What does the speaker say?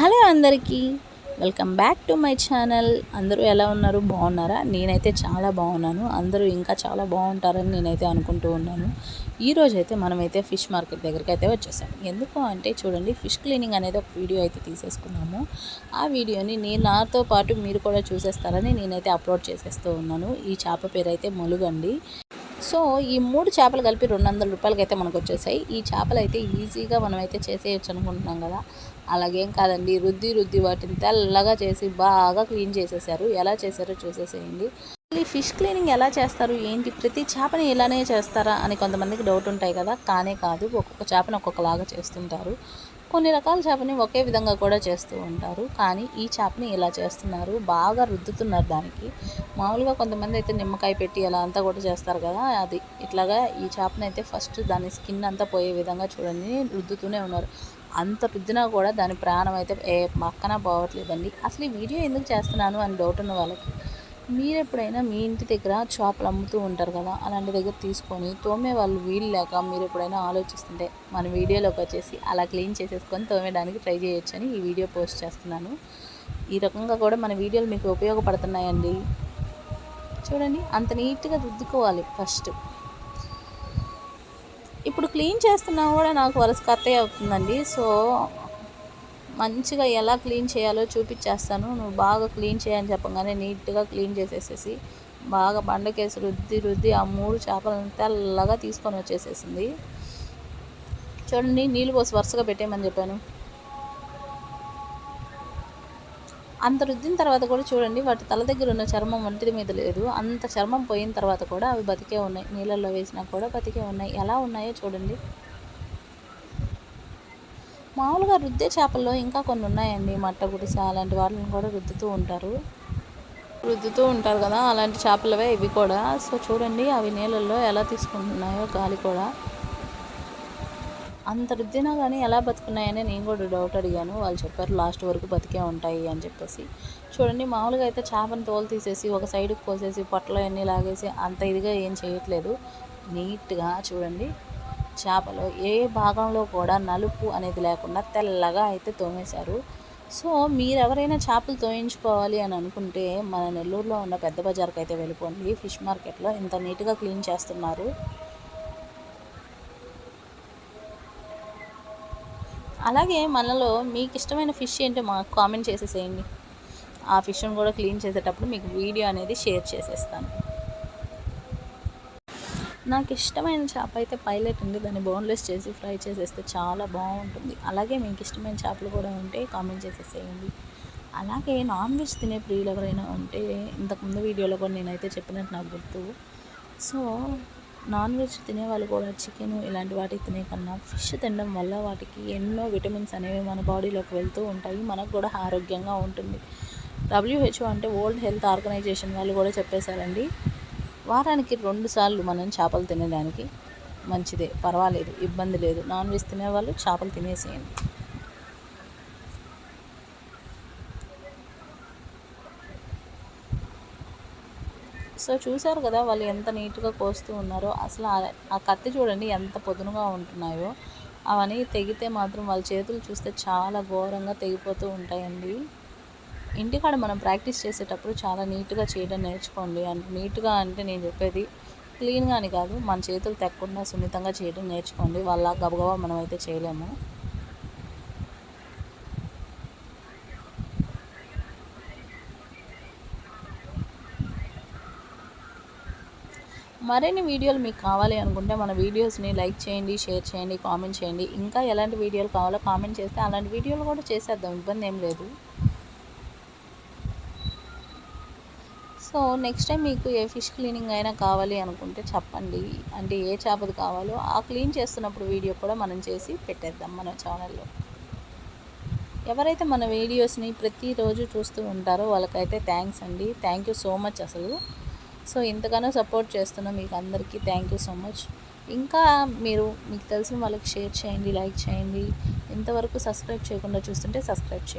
Hello అందరికీ. Welcome back to my channel. అందరూ ఎలా ఉన్నారు? బాగున్నారా? నేనైతే చాలా బాగున్నాను. అందరూ ఇంకా చాలా బాగుంటారని నేనైతే అనుకుంటూ ఉన్నాను. ఈరోజు అయితే మనమైతే ఫిష్ మార్కెట్ దగ్గరికి అయితే వచ్చేసాం. ఎందుకు అంటే చూడండి ఫిష్ క్లీనింగ్ అనేది ఒక వీడియో అయితే తీసేసుకున్నాము. ఆ వీడియోని నేను నాతో పాటు మీరు కూడా చూసేస్తారని నేనైతే అప్లోడ్ చేసేస్తూ ఉన్నాను. ఈ చేప పేరు అయితే మొలుగండి. సో ఈ మూడు చేపలు కలిపి రెండు వందల రూపాయలకి అయితే మనకు వచ్చేసాయి ఈ చేపలు అయితే ఈజీగా మనం అయితే చేసేయచ్చు అనుకుంటున్నాం కదా. అలాగేం కాదండి. రుద్ది రుద్ది వాటిని తెల్లగా చేసి బాగా క్లీన్ చేసేసారు. ఎలా చేశారో చూసేసేయండి. ఈ ఫిష్ క్లీనింగ్ ఎలా చేస్తారు? ఏంటి? ప్రతి చేపని ఇలానే చేస్తారా? అని కొంతమందికి డౌట్ ఉంటాయి కదా. కానే కాదు ఒక్కొక్క చేపని ఒక్కొక్కలాగా చేస్తుంటారు. కొన్ని రకాల చేపని ఒకే విధంగా కూడా చేస్తూ ఉంటారు. కానీ ఈ చేపని ఇలా చేస్తున్నారు. బాగా రుద్దుతున్నారు దానికి. మామూలుగా కొంతమంది అయితే నిమ్మకాయ పెట్టి అలా అంతా కూడా చేస్తారు కదా అది. ఇట్లాగా ఈ చేపని అయితే ఫస్ట్ దాని స్కిన్ అంతా పోయే విధంగా చూడండి. రుద్దుతూనే ఉన్నారు. అంత రుద్దినా కూడా దాని ప్రాణం అయితే ఏ పక్కన పోవట్లేదండి. అసలు ఈ వీడియో ఎందుకు చేస్తున్నాను అని డౌట్ ఉన్న వాళ్ళకి మీరు ఎప్పుడైనా మీ ఇంటి దగ్గర చేపలు అమ్ముతూ ఉంటారు కదా అలాంటి దగ్గర తీసుకొని తోమే వాళ్ళు వీలు లేక మీరు ఎప్పుడైనా ఆలోచిస్తుంటే మన వీడియోలోకి వచ్చేసి అలా క్లీన్ చేసేసుకొని తోమేయడానికి ట్రై చేయొచ్చని ఈ వీడియో పోస్ట్ చేస్తున్నాను. ఈ రకంగా కూడా మన వీడియోలు మీకు ఉపయోగపడుతున్నాయండి. చూడండి అంత నీట్గా రుద్దుకోవాలి ఫస్ట్. ఇప్పుడు క్లీన్ చేస్తున్నా కూడా నాకు వలస కత్తయ్య అవుతుందండి. సో మంచిగా ఎలా క్లీన్ చేయాలో చూపించేస్తాను. నువ్వు బాగా క్లీన్ చేయని చెప్పగానే నీట్గా క్లీన్ చేసేసేసి బాగా బండకేసి రుద్ది రుద్ది ఆ మూడు చేపలను తెల్లగా తీసుకొని వచ్చేసేసింది. చూడండి నీళ్ళు పోసి వరుసగా పెట్టేయమని చెప్పాను. అంత రుద్దిన తర్వాత కూడా చూడండి వాటి తల దగ్గర ఉన్న చర్మం ఒంటిది మీద లేదు. అంత చర్మం పోయిన తర్వాత కూడా అవి బతికే ఉన్నాయి. నీళ్ళల్లో వేసినా కూడా బతికే ఉన్నాయి. ఎలా ఉన్నాయో చూడండి. మామూలుగా రుద్దే చేపల్లో ఇంకా కొన్ని ఉన్నాయండి. మట్ట గుడిస అలాంటి వాటిని కూడా రుద్దుతూ ఉంటారు. రుద్దుతూ ఉంటారు కదా అలాంటి చేపలవే ఇవి కూడా. సో చూడండి అవి నీళ్ళల్లో ఎలా తీసుకుంటున్నాయో గాలి కూడా. అంత రుద్దినా కానీ ఎలా బతుకున్నాయని నేను కూడా డౌట్ అడిగాను. వాళ్ళు చెప్పారు లాస్ట్ వరకు బతికే ఉంటాయి అని చెప్పేసి. చూడండి మామూలుగా అయితే చేపను తోలు తీసేసి ఒక సైడ్కి కోసేసి పొట్టలో అన్నీ లాగేసి అంత ఇదిగా ఏం చేయట్లేదు. నీట్గా చూడండి. చేపలు ఏ భాగంలో కూడా నలుపు అనేది లేకుండా తెల్లగా అయితే తోమేశారు. సో మీరు ఎవరైనా చేపలు తోయించుకోవాలి అని అనుకుంటే మన నెల్లూరులో ఉన్న పెద్ద బజార్కి అయితే వెళ్ళిపోండి. ఫిష్ మార్కెట్లో ఇంత నీట్గా క్లీన్ చేస్తున్నారు. అలాగే మనలో మీకు ఇష్టమైన ఫిష్ ఏంటో మాకు కామెంట్ చేసేసేయండి. ఆ ఫిష్ను కూడా క్లీన్ చేసేటప్పుడు మీకు వీడియో అనేది షేర్ చేసేస్తాను. నాకు ఇష్టమైన చేప అయితే పైలట్ ఉంది. దాన్ని బోన్లెస్ చేసి ఫ్రై చేసేస్తే చాలా బాగుంటుంది. అలాగే మీకు ఇష్టమైన చేపలు కూడా ఉంటే కామెంట్ చేసేసేయండి. అలాగే నాన్ వెజ్ తినే ప్రియులు ఎవరైనా ఉంటే ఇంతకుముందు వీడియోలో కూడా నేనైతే చెప్పినట్టు నాకు గుర్తు. సో నాన్ వెజ్ తినే వాళ్ళు కూడా చికెన్ ఇలాంటి వాటికి తినే కన్నా ఫిష్ తినడం వల్ల వాటికి ఎన్నో విటమిన్స్ అనేవి మన బాడీలోకి వెళ్తూ ఉంటాయి. మనకు కూడా ఆరోగ్యంగా ఉంటుంది. డబ్ల్యూహెచ్ఓ అంటే వరల్డ్ హెల్త్ ఆర్గనైజేషన్ వాళ్ళు కూడా చెప్పేశారండి. వారానికి రెండు సార్లు మనం చేపలు తినడానికి మంచిదే. పర్వాలేదు ఇబ్బంది లేదు. నాన్ వెజ్ తినేవాళ్ళు చేపలు తినేసేయండి. సో చూశారు కదా వాళ్ళు ఎంత నీట్గా కోస్తూ ఉన్నారో. అసలు ఆ కత్తి చూడండి ఎంత పొదునుగా ఉంటున్నాయో. అవన్నీ తెగితే మాత్రం వాళ్ళ చేతులు చూస్తే చాలా ఘోరంగా తెగిపోతూ ఉంటాయండి. ఇంటికాడ మనం ప్రాక్టీస్ చేసేటప్పుడు చాలా నీట్గా చేయడం నేర్చుకోండి అంటే నీట్గా అంటే నేను చెప్పేది క్లీన్గా అని కాదు మన చేతులు తెక్కకుండా సున్నితంగా చేయడం నేర్చుకోండి. వాళ్ళ గబగబా మనం అయితే చేయలేము. మరిన్ని వీడియోలు మీకు కావాలి అనుకుంటే మన వీడియోస్ని లైక్ చేయండి షేర్ చేయండి కామెంట్ చేయండి. ఇంకా ఎలాంటి వీడియోలు కావాలో కామెంట్ చేస్తే అలాంటి వీడియోలు కూడా చేసేద్దాం. ఇబ్బంది ఏం లేదు. సో నెక్స్ట్ టైం మీకు ఏ ఫిష్ క్లీనింగ్ అయినా కావాలి అనుకుంటే చెప్పండి. అంటే ఏ చేపది కావాలో ఆ క్లీన్ చేస్తున్నప్పుడు వీడియో కూడా మనం చేసి పెట్టేద్దాం మన ఛానల్లో ఎవరైతే మన వీడియోస్ని ప్రతిరోజు చూస్తూ ఉంటారో వాళ్ళకైతే థ్యాంక్స్ అండి. థ్యాంక్ యూ సో మచ్ అసలు. సో ఇంతగానో సపోర్ట్ చేస్తున్నా మీకు అందరికీ థ్యాంక్ యూ సో మచ్ ఇంకా మీరు మీకు తెలిసిన వాళ్ళకి షేర్ చేయండి లైక్ చేయండి. ఇంతవరకు సబ్స్క్రైబ్ చేయకుండా చూస్తుంటే సబ్స్క్రైబ్ చేయండి.